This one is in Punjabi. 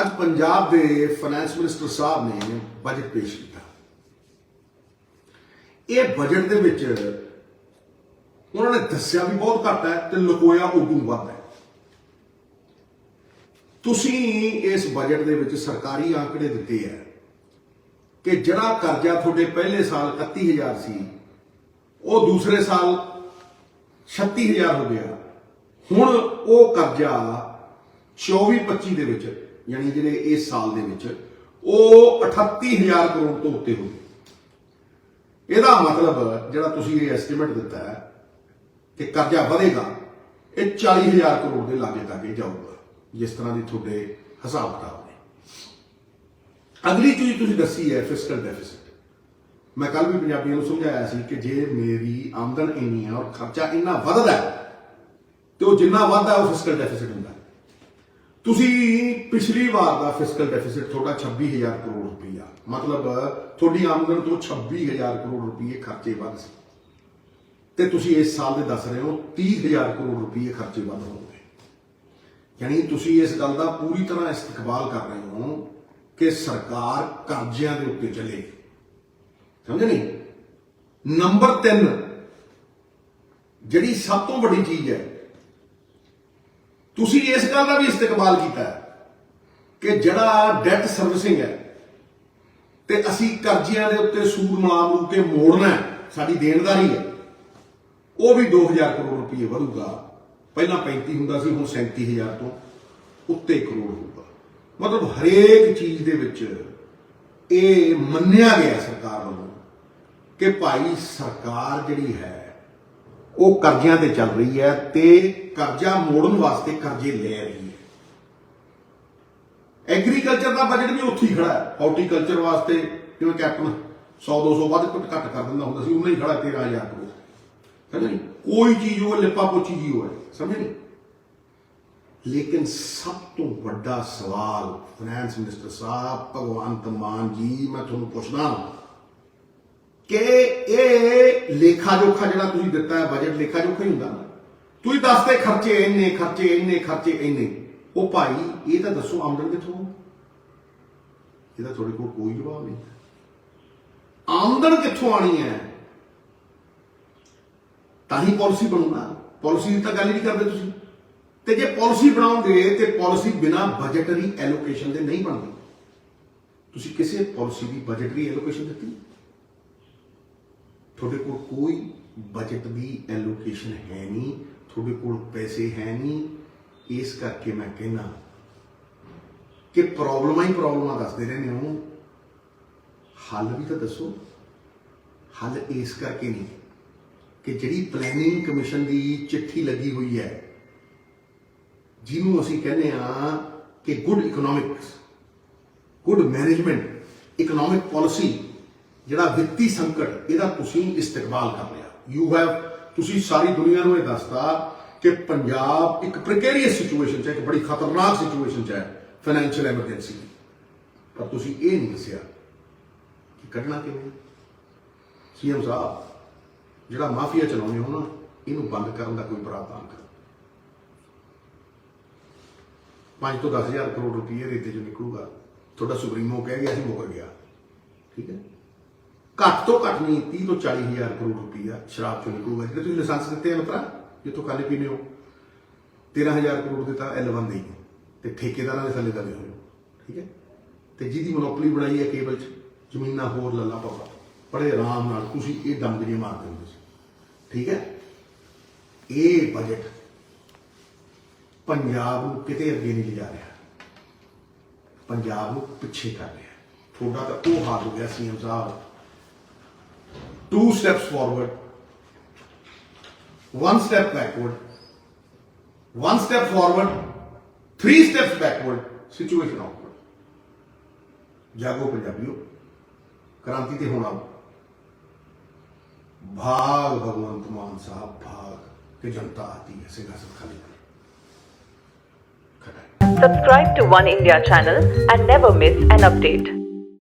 ਅੱਜ ਪੰਜਾਬ ਦੇ ਫਾਈਨੈਂਸ ਮਿਨਿਸਟਰ ਸਾਹਿਬ ਨੇ ਬਜਟ ਪੇਸ਼ ਕੀਤਾ। ਇਹ ਬਜਟ ਦੇ ਵਿੱਚ ਉਹਨਾਂ ਨੇ ਦੱਸਿਆ ਵੀ ਬਹੁਤ ਘੱਟ ਹੈ ਤੇ ਲੁਕੋਇਆ ਉਦੋਂ ਵੱਧ ਹੈ। ਤੁਸੀਂ ਇਸ ਬਜਟ ਦੇ ਵਿੱਚ ਸਰਕਾਰੀ ਆંકੜੇ ਦਿੱਤੇ ਹੈ ਕਿ ਜਿਹੜਾ ਕਰਜ਼ਾ ਤੁਹਾਡੇ ਪਹਿਲੇ ਸਾਲ 31000 ਸੀ, ਉਹ ਦੂਸਰੇ ਸਾਲ 36000 ਹੋ ਗਿਆ। ਹੁਣ ਉਹ ਕਰਜ਼ਾ 24-25 ਦੇ ਵਿੱਚ ਯਾਨੀ ਜਿਹੜੇ ਇਸ ਸਾਲ ਦੇ ਵਿੱਚ ਉਹ 38000 ਕਰੋੜ ਤੋਂ ਉੱਤੇ ਹੋ ਗਏ। ਇਹਦਾ ਮਤਲਬ ਜਿਹੜਾ ਤੁਸੀਂ ਇਹ ਐਸਟੀਮੇਟ ਦਿੱਤਾ ਹੈ ਕਿ ਕਰਜ਼ਾ ਵਧੇਗਾ, ਇਹ 40000 ਕਰੋੜ ਦੇ ਲਾਗੇ ਤੱਕ ਜਾਊਗਾ, ਜਿਸ ਤਰ੍ਹਾਂ ਦੀ ਤੁਹਾਡੇ ਹਿਸਾਬ ਕਿਤਾਬ ਨੇ। ਅਗਲੀ ਚੀਜ਼ ਤੁਸੀਂ ਦੱਸੀ ਹੈ ਫਿਸਕਲ ਡੈਫਿਸਿਟ ਮੈਂ ਕੱਲ ਵੀ ਪੰਜਾਬੀਆਂ ਨੂੰ ਸਮਝਾਇਆ ਸੀ ਕਿ ਜੇ ਮੇਰੀ ਆਮਦਨ ਇੰਨੀ ਹੈ ਔਰ ਖਰਚਾ ਇੰਨਾ ਵੱਧਦਾ ਹੈ, ਤੇ ਉਹ ਜਿੰਨਾ ਵੱਧਦਾ ਉਹ ਫਿਸਕਲ ਡੈਫਿਸਿਟ ਹੁੰਦਾ ਤੁਸੀਂ ਪਿਛਲੀ ਵਾਰ ਦਾ ਫਿਸਕਲ ਡੈਫਿਸਿਟ ਤੁਹਾਡਾ 26000 ਕਰੋੜ ਰੁਪਈਆ। ਮਤਲਬ, ਤੁਹਾਡੀ ਆਮਦਨ ਤੋਂ 26000 ਕਰੋੜ ਰੁਪਈਏ ਖਰਚੇ ਵੱਧ ਸੀ। ਤੇ ਤੁਸੀਂ ਇਸ ਸਾਲ ਦੇ ਦੱਸ ਰਹੇ ਹੋ 30000 ਕਰੋੜ ਰੁਪਈਏ ਖਰਚੇ ਵੱਧ ਹੋਣਗੇ ਯਾਨੀ ਤੁਸੀਂ ਇਸ ਗੱਲ ਦਾ ਪੂਰੀ ਤਰ੍ਹਾਂ ਇਸਤਕਬਾਲ ਕਰ ਰਹੇ ਹੋ ਕਿ ਸਰਕਾਰ ਕਰਜ਼ਿਆਂ ਦੇ ਉੱਤੇ ਚੱਲੇ। ਸਮਝ ਨਹੀਂ? ਨੰਬਰ 3 ਜਿਹੜੀ ਸਭ ਤੋਂ ਵੱਡੀ ਚੀਜ਼ ਹੈ ਤੁਸੀਂ ਇਸ ਗੱਲ ਦਾ ਵੀ ਇਸਤਕਬਾਲ ਕੀਤਾ ਕਿ ਜਿਹੜਾ ਡੈਟ ਸਰਵਿਸਿੰਗ ਹੈ ਤੇ ਅਸੀਂ ਕਰਜ਼ਿਆਂ ਦੇ ਉੱਤੇ ਸੂਦ ਮਲਾਮ ਨੂੰ ਕੇ ਮੋੜਨਾ ਸਾਡੀ ਦੇਣਦਾਰੀ ਹੈ, ਉਹ ਵੀ 2000 ਕਰੋੜ ਰੁਪਏ ਵਧੂਗਾ। ਪਹਿਲਾਂ 35 ਹੁੰਦਾ ਸੀ, ਹੁਣ 37000 ਤੋਂ ਉੱਤੇ ਕਰੋੜ ਹੋਊਗਾ। ਮਤਲਬ ਹਰੇਕ ਚੀਜ਼ ਦੇ ਵਿੱਚ ਇਹ ਮੰਨਿਆ ਗਿਆ ਸਰਕਾਰ ਵੱਲੋਂ ਕਿ ਭਾਈ ਸਰਕਾਰ ਜਿਹੜੀ ਹੈ ਉਹ ਕਰਜ਼ਿਆਂ ਤੇ ਚੱਲ ਰਹੀ ਹੈ ਤੇ ਕਰਜ਼ਾ ਮੋੜਨ ਵਾਸਤੇ ਕਰਜ਼ੇ ਲੈ ਰਹੀ ਹੈ। ਐਗਰੀਕਲਚਰ ਦਾ ਬਜਟ ਵੀ ਉੱਥੇ ਹੀ ਖੜਾ ਹੈ। ਹਾਰਟੀਕਲਚਰ ਵਾਸਤੇ ਜਿਵੇਂ ਕੈਪਟਨ 100 200 ਵੱਧ ਘੱਟ ਘੱਟ ਕਰ ਦਿੰਦਾ ਹੁੰਦਾ ਸੀ ਉਹਨਾਂ ਹੀ ਖੜਾ 13000 ਕਰੋੜ ਸਮਝ ਨਹੀਂ? ਕੋਈ ਚੀਜ਼ ਉਹ ਲਿਪਾ ਪੋਚੀ ਜੀ ਹੋਏ ਸਮਝ ਨਹੀਂ? ਲੇਕਿਨ ਸਭ ਤੋਂ ਵੱਡਾ ਸਵਾਲ ਫਾਈਨੈਂਸ ਮਿਨਿਸਟਰ ਸਾਹਿਬ, ਭਗਵੰਤ ਮਾਨ ਜੀ, ਮੈਂ ਤੁਹਾਨੂੰ ਪੁੱਛਦਾ ਕਿ ਲੇਖਾ ਜੋਖਾ ਜਿਹੜਾ ਤੁਸੀਂ ਦਿੱਤਾ ਹੈ ਬਜਟ ਲੇਖਾ ਜੋਖਾ ਹੀ ਹੁੰਦਾ। ਤੁਸੀਂ ਦੱਸਦੇ ਖਰਚੇ ਇੰਨੇ ਖਰਚੇ ਇੰਨੇ ਖਰਚੇ ਇੰਨੇ। ਉਹ ਭਾਈ, ਇਹ ਤਾਂ ਦੱਸੋ ਆਮਦਨ ਕਿੱਥੋਂ ਇਹਦਾ ਤੁਹਾਡੇ ਕੋਲ ਕੋਈ ਜਵਾਬ ਨਹੀਂ। ਆਮਦਨ ਕਿੱਥੋਂ ਆਣੀ ਹੈ? ਤਾਂ ਹੀ ਪਾਲਿਸੀ ਬਣੂਗਾ। ਪਾਲਿਸੀ ਦੀ ਤਾਂ ਗੱਲ ਹੀ ਨਹੀਂ ਕਰਦੇ ਤੁਸੀਂ। ਤੇ ਜੇ ਪਾਲਿਸੀ ਬਣਾਓਗੇ, ਤੇ ਪਾਲਿਸੀ ਬਿਨਾ ਬਜਟਰੀ ਐਲੋਕੇਸ਼ਨ ਦੇ ਨਹੀਂ ਬਣਦੀ। ਤੁਸੀਂ ਕਿਸੇ ਪਾਲਿਸੀ ਦੀ ਬਜਟਰੀ ਐਲੋਕੇਸ਼ਨ ਦਿੱਤੀ। ਤੁਹਾਡੇ ਕੋਲ ਕੋਈ ਬਜਟ ਦੀ ਐਲੋਕੇਸ਼ਨ ਹੈ ਨਹੀਂ, ਤੁਹਾਡੇ ਕੋਲ ਪੈਸੇ ਹੈ ਨਹੀਂ, ਇਸ ਕਰਕੇ ਮੈਂ ਕਹਿੰਦਾ ਕਿ ਪ੍ਰੋਬਲਮਾਂ ਹੀ ਪ੍ਰੋਬਲਮਾਂ ਦੱਸਦੇ ਰਹਿੰਦੇ ਹੋ ਹੱਲ ਵੀ ਤਾਂ ਦੱਸੋ, ਹੱਲ ਇਸ ਕਰਕੇ ਨਹੀਂ ਕਿ ਜਿਹੜੀ ਪਲੈਨਿੰਗ ਕਮਿਸ਼ਨ ਦੀ ਚਿੱਠੀ ਲੱਗੀ ਹੋਈ ਹੈ, ਜਿਹਨੂੰ ਅਸੀਂ ਕਹਿੰਦੇ ਆ ਕਿ good economics good management economic policy ਜਿਹੜਾ ਵਿੱਤੀ ਸੰਕਟ, ਇਹਦਾ ਤੁਸੀਂ ਇਸਤਕਬਾਲ ਕਰ ਲਿਆ। ਯੂ ਹੈਵ ਤੁਸੀਂ ਸਾਰੀ ਦੁਨੀਆ ਨੂੰ ਇਹ ਦੱਸਤਾ ਕਿ ਪੰਜਾਬ ਇੱਕ ਪ੍ਰੀਕੇਰੀਅਸ ਸਿਚੁਏਸ਼ਨ 'ਚ ਹੈ, ਇੱਕ ਬੜੀ ਖਤਰਨਾਕ ਸਿਚੁਏਸ਼ਨ 'ਚ ਹੈ ਫਾਈਨੈਂਸ਼ੀਅਲ ਐਮਰਜੈਂਸੀ ਪਰ ਤੁਸੀਂ ਇਹ ਨਹੀਂ ਦੱਸਿਆ ਕਿ ਕੱਢਣਾ ਕਿਵੇਂ ਸੀਐਮ ਸਾਹਿਬ, ਜਿਹੜਾ ਮਾਫੀਆ ਚਲਾਉਂਦੇ ਹੋ ਨਾ, ਇਹਨੂੰ ਬੰਦ ਕਰਨ ਦਾ ਕੋਈ ਪ੍ਰਾਵਧਾਨ ਕਰੋ। 5 ਤੋਂ 10000 ਕਰੋੜ ਰੁਪਏ ਰੇਤੇ ਚੋਂ ਨਿਕਲੂਗਾ। ਤੁਹਾਡਾ ਸੁਪਰੀਮੋ ਕਹਿ ਗਿਆ ਸੀ ਮੁਕਰ ਗਿਆ। ਠੀਕ ਹੈ? ਘੱਟ ਤੋਂ ਘੱਟ ਨਹੀਂ 30 ਤੋਂ 40000 ਕਰੋੜ ਰੁਪਈਆ ਸ਼ਰਾਬ ਚੋਂ ਨਿਕਲੂਗਾ। ਜਿਹੜੇ ਤੁਸੀਂ ਲਾਇਸੈਂਸ ਦਿੱਤੇ ਆ ਭਰਾ ਜਿੱਥੋਂ ਖਾਣੇ ਪੀਣੇ ਹੋ 13000 ਕਰੋੜ ਦੇ ਤਾਂ L1 ਦੇ ਹੀ ਨੇ ਤੇ ਠੇਕੇਦਾਰਾਂ ਦੇ ਥੱਲੇ ਦਵੇ ਹੋਏ। ਹੋ, ਠੀਕ ਹੈ? ਤੇ ਜਿਹਦੀ ਮੋਨੋਪੋਲੀ ਬਣਾਈ ਹੈ ਕੇਬਲ 'ਚ ਜ਼ਮੀਨਾਂ ਹੋਰ ਲੱਲਾ ਪਾਪਾ ਬੜੇ ਆਰਾਮ ਨਾਲ ਤੁਸੀਂ ਇਹ ਦਮਦਮੇ ਮਾਰ ਦਿੰਦੇ ਸੀ। ਠੀਕ ਹੈ? ਇਹ ਬਜਟ ਪੰਜਾਬ ਨੂੰ ਕਿਤੇ ਅੱਗੇ ਨਹੀਂ ਲਿਜਾ ਰਿਹਾ। ਪੰਜਾਬ ਨੂੰ ਪਿੱਛੇ ਕਰ ਰਿਹਾ। ਤੁਹਾਡਾ ਤਾਂ ਉਹ ਹਾਲ ਹੋ ਗਿਆ ਸੀਐਮ ਸਾਹਿਬ। Two steps forward one step backward, one step forward, three steps backward, situation awkward. ਜਾਗੋ ਪੰਜਾਬੀਓ ਕ੍ਰਾਂਤੀ ਤੇ ਹੋਣਾ ਭਾਗ ਭਗਵੰਤ ਮਾਨ ਸਾਹਿਬ ਭਾਗ ਕਿ ਜਨਤਾ ਆਤੀ ਹੈ ਸਿੰਘਾਸਨ ਖਾਲੀ ਕਰ ਖਟਾਈ Subscribe to One India channel and never miss an update.